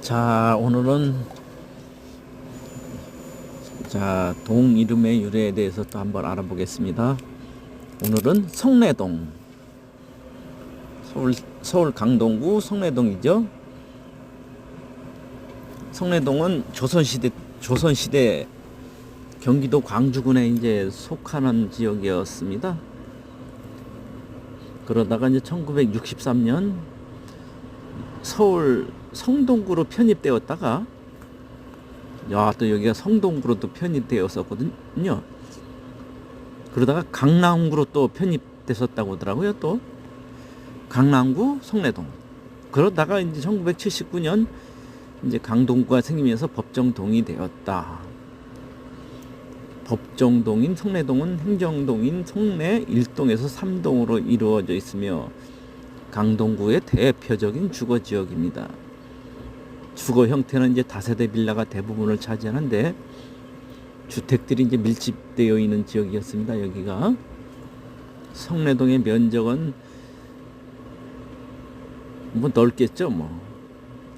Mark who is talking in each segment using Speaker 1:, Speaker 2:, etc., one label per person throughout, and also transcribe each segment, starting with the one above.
Speaker 1: 자, 오늘은 자, 동 이름의 유래에 대해서 또 한번 알아보겠습니다. 오늘은 성내동. 서울 서울 강동구 성내동이죠. 성내동은 조선 시대 조선 시대 경기도 광주군에 이제 속하는 지역이었습니다. 그러다가 이제 1963년 서울 성동구로 편입되었다가 야 또 여기가 성동구로 또 편입되었었거든요. 그러다가 강남구로 또 편입됐었다고 하더라고요. 또 강남구 성내동. 그러다가 이제 1979년 이제 강동구가 생기면서 법정동이 되었다. 법정동인 성내동은 행정동인 성내 1동에서 3동으로 이루어져 있으며 강동구의 대표적인 주거 지역입니다. 주거 형태는 이제 다세대 빌라가 대부분을 차지하는데 주택들이 이제 밀집되어 있는 지역이었습니다. 여기가 성내동의 면적은 뭐 넓겠죠, 뭐.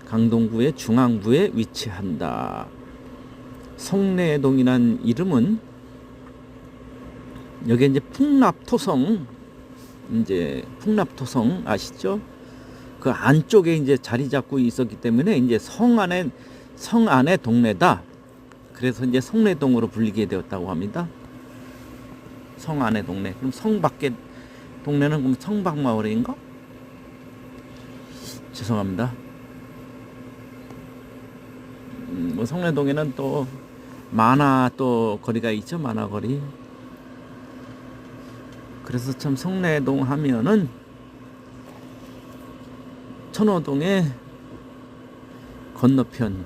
Speaker 1: 강동구의 중앙부에 위치한다. 성내동이란 이름은 여기 이제 풍납토성 이제 풍납토성 아시죠? 그 안쪽에 이제 자리 잡고 있었기 때문에 이제 성 안에 성 안의 동네다. 그래서 이제 성내동으로 불리게 되었다고 합니다. 성 안의 동네. 그럼 성 밖의 동네는 그럼 성박 마을인가? 죄송합니다. 음, 뭐 성내동에는 또 만화 또 거리가 있죠 만화 거리. 그래서 참 성내동 하면은 천호동의 건너편.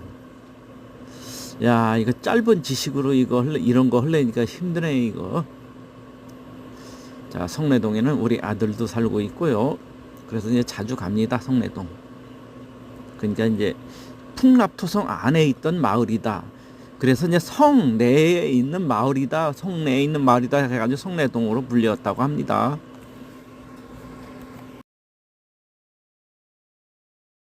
Speaker 1: 야 이거 짧은 지식으로 이거 이런 거 할래니까 힘드네 이거. 자 성내동에는 우리 아들도 살고 있고요. 그래서 이제 자주 갑니다 성내동. 그러니까 이제 풍납토성 안에 있던 마을이다. 그래서 이제 성 내에 있는 마을이다, 성 내에 있는 마을이다 해가지고 성내동으로 불렸다고 합니다.